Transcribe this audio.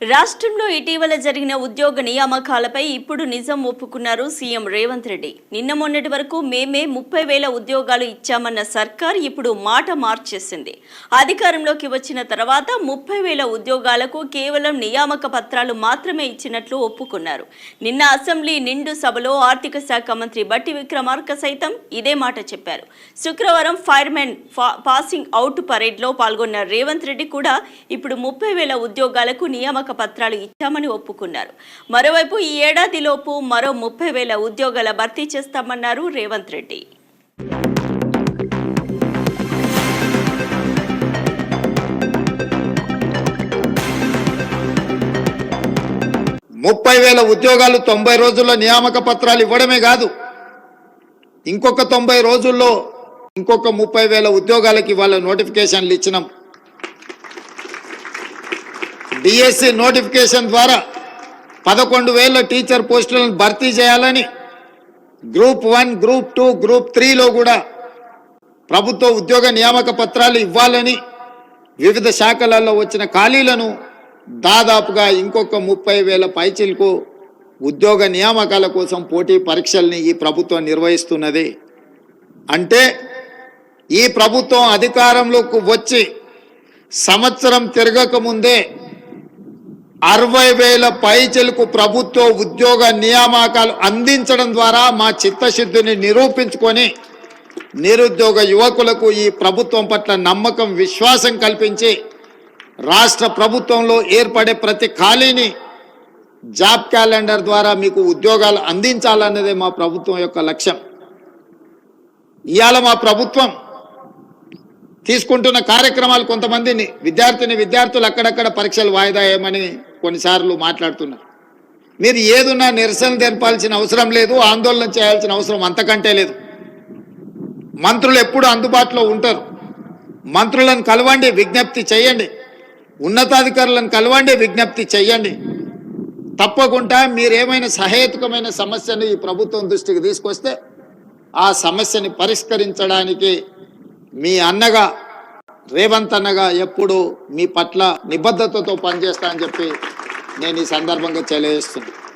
రాష్ట్రంలో ఇటీవల జరిగిన ఉద్యోగ నియామకాలపై ఇప్పుడు నిజం ఒప్పుకున్నారు సీఎం రేవంత్ రెడ్డి. నిన్న మొన్నటి వరకు మేమే ముప్పై వేల ఉద్యోగాలు ఇచ్చామన్న సర్కార్ ఇప్పుడు మాట మార్చేసింది. అధికారంలోకి వచ్చిన తర్వాత ముప్పై వేల ఉద్యోగాలకు కేవలం నియామక పత్రాలు మాత్రమే ఇచ్చినట్లు ఒప్పుకున్నారు. నిన్న అసెంబ్లీ నిండు సభలో ఆర్థిక శాఖ మంత్రి బట్టి విక్రమార్క సైతం ఇదే మాట చెప్పారు. శుక్రవారం ఫైర్మెన్ పాసింగ్ అవుట్ పరేడ్లో పాల్గొన్న రేవంత్ రెడ్డి కూడా ఇప్పుడు ముప్పై వేల ఉద్యోగాలకు నియామక పత్రాలు ఇచ్చామని ఒప్పుకున్నారు. మరోవైపు ఈ ఏడాదిలోపు మరో ముప్పై వేల ఉద్యోగాల భర్తీ చేస్తామన్నారు రేవంత్ రెడ్డి. ముప్పై వేల ఉద్యోగాలు తొంభై రోజుల్లో నియామక పత్రాలు ఇవ్వడమే కాదు ఇంకొక తొంభై రోజుల్లో ఇంకొక ముప్పై వేల ఉద్యోగాలకి వాళ్ళ నోటిఫికేషన్లు ఇచ్చినాం. డిఎస్సి నోటిఫికేషన్ ద్వారా పదకొండు వేల టీచర్ పోస్టులను భర్తీ చేయాలని group one group two group త్రీలో కూడా ప్రభుత్వ ఉద్యోగ నియామక పత్రాలు ఇవ్వాలని వివిధ శాఖలలో వచ్చిన ఖాళీలను దాదాపుగా ఇంకొక ముప్పై వేల పైచీలకు ఉద్యోగ నియామకాల కోసం పోటీ పరీక్షల్ని ఈ ప్రభుత్వం నిర్వహిస్తున్నది. అంటే ఈ ప్రభుత్వం అధికారంలోకి వచ్చి సంవత్సరం తిరగక ముందే అరవై వేల పైచలకు ప్రభుత్వ ఉద్యోగ నియామకాలు అందించడం ద్వారా మా చిత్తశుద్ధిని నిరూపించుకొని నిరుద్యోగ యువకులకు ఈ ప్రభుత్వం పట్ల నమ్మకం విశ్వాసం కల్పించి రాష్ట్ర ప్రభుత్వంలో ఏర్పడే ప్రతి ఖాళీని జాబ్ క్యాలెండర్ ద్వారా మీకు ఉద్యోగాలు అందించాలన్నదే మా ప్రభుత్వం యొక్క లక్ష్యం. ఇవాళ మా ప్రభుత్వం తీసుకుంటున్న కార్యక్రమాలు కొంతమందిని విద్యార్థిని విద్యార్థులు అక్కడక్కడ పరీక్షలు వాయిదా ఏమని కొన్నిసార్లు మాట్లాడుతున్నారు. మీరు ఏదున్నా నిరసన తెలపాల్సిన అవసరం లేదు ఆందోళన చేయాల్సిన అవసరం అంతకంటే లేదు. మంత్రులు ఎప్పుడు అందుబాటులో ఉంటారు. మంత్రులను కలవండి విజ్ఞప్తి చేయండి. ఉన్నతాధికారులను కలవండి విజ్ఞప్తి చేయండి. తప్పకుండా మీరేమైనా సహేతుకమైన సమస్యను ఈ ప్రభుత్వం దృష్టికి తీసుకొస్తే ఆ సమస్యని పరిష్కరించడానికి మీ అన్నగా రేవంత్ అన్నగా ఎప్పుడు మీ పట్ల నిబద్ధతతో పనిచేస్తా అని చెప్పి నేను ఈ సందర్భంగా తెలియజేస్తున్నాను.